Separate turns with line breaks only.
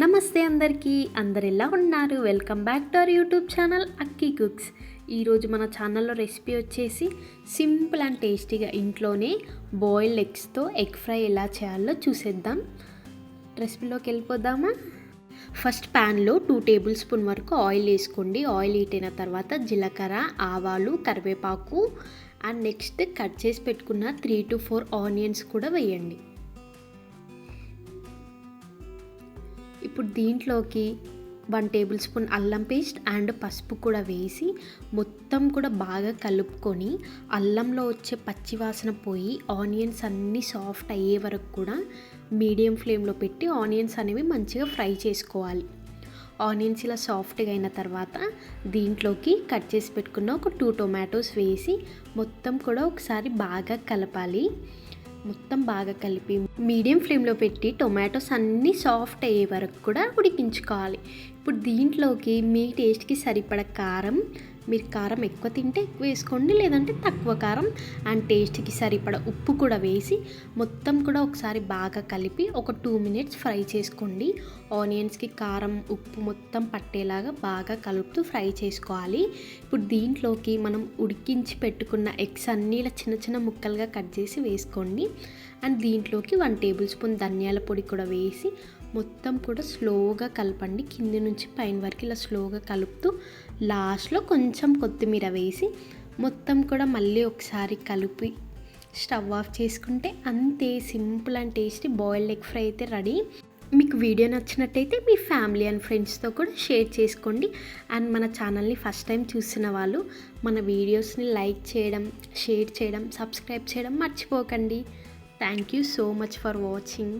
నమస్తే అందరికీ. అందరు ఎలా ఉన్నారు? Welcome back to our YouTube channel Akki cooks. ఈరోజు మన ఛానల్లో రెసిపీ వచ్చేసి సింపుల్ అండ్ టేస్టీగా ఇంట్లోనే బాయిల్డ్ ఎగ్స్తో ఎగ్ ఫ్రై ఎలా చేయాలో చూసేద్దాం. రెసిపీలోకి వెళ్ళిపోదామా? ఫస్ట్ ప్యాన్లో టూ టేబుల్ స్పూన్ వరకు ఆయిల్ వేసుకోండి. ఆయిల్ హీట్ అయిన తర్వాత జీలకర్ర ఆవాలు కరివేపాకు అండ్ నెక్స్ట్ కట్ చేసి పెట్టుకున్న త్రీ టు ఫోర్ ఆనియన్స్ కూడా వేయండి. ఇప్పుడు దీంట్లోకి వన్ టేబుల్ స్పూన్ అల్లం పేస్ట్ అండ్ పసుపు కూడా వేసి మొత్తం కూడా బాగా కలుపుకొని అల్లంలో వచ్చే పచ్చి వాసన పోయి ఆనియన్స్ అన్నీ సాఫ్ట్ అయ్యే వరకు కూడా మీడియం ఫ్లేమ్లో పెట్టి ఆనియన్స్ అనేవి మంచిగా ఫ్రై చేసుకోవాలి. ఆనియన్స్ ఇలా సాఫ్ట్గా అయిన తర్వాత దీంట్లోకి కట్ చేసి పెట్టుకున్న ఒక టూ టొమాటోస్ వేసి మొత్తం కూడా ఒకసారి బాగా కలపాలి. మొత్తం బాగా కలిపి మీడియం ఫ్లేమ్లో పెట్టి టొమాటోస్ అన్నీ సాఫ్ట్ అయ్యే వరకు కూడా ఉడికించుకోవాలి. ఇప్పుడు దీంట్లోకి మీ టేస్ట్కి సరిపడ కారం మీరు కారం ఎక్కువ తింటే ఎక్కువ వేసుకోండి లేదంటే తక్కువ కారం అండ్ టేస్ట్కి సరిపడ ఉప్పు కూడా వేసి మొత్తం కూడా ఒకసారి బాగా కలిపి ఒక టూ మినిట్స్ ఫ్రై చేసుకోండి. ఆనియన్స్కి కారం ఉప్పు మొత్తం పట్టేలాగా బాగా కలుపుతూ ఫ్రై చేసుకోవాలి. ఇప్పుడు దీంట్లోకి మనం ఉడికించి పెట్టుకున్న ఎగ్స్ అన్నీ ఇలా చిన్న చిన్న ముక్కలుగా కట్ చేసి వేసుకోండి. అండ్ దీంట్లోకి వన్ టేబుల్ స్పూన్ ధనియాల పొడి కూడా వేసి మొత్తం కూడా స్లోగా కలపండి. కింది నుంచి పైన వరకు ఇలా స్లోగా కలుపుతూ లాస్ట్లో కొంచెం కొత్తిమీర వేసి మొత్తం కూడా మళ్ళీ ఒకసారి కలిపి స్టవ్ ఆఫ్ చేసుకుంటే అంతే simple and tasty boiled egg fry అయితే రెడీ. మీకు వీడియో నచ్చినట్టయితే మీ ఫ్యామిలీ అండ్ ఫ్రెండ్స్తో కూడా షేర్ చేసుకోండి. అండ్ మన ఛానల్ని ఫస్ట్ టైం చూసిన వాళ్ళు మన వీడియోస్ని లైక్ చేయడం షేర్ చేయడం సబ్స్క్రైబ్ చేయడం మర్చిపోకండి. Thank you so much for watching.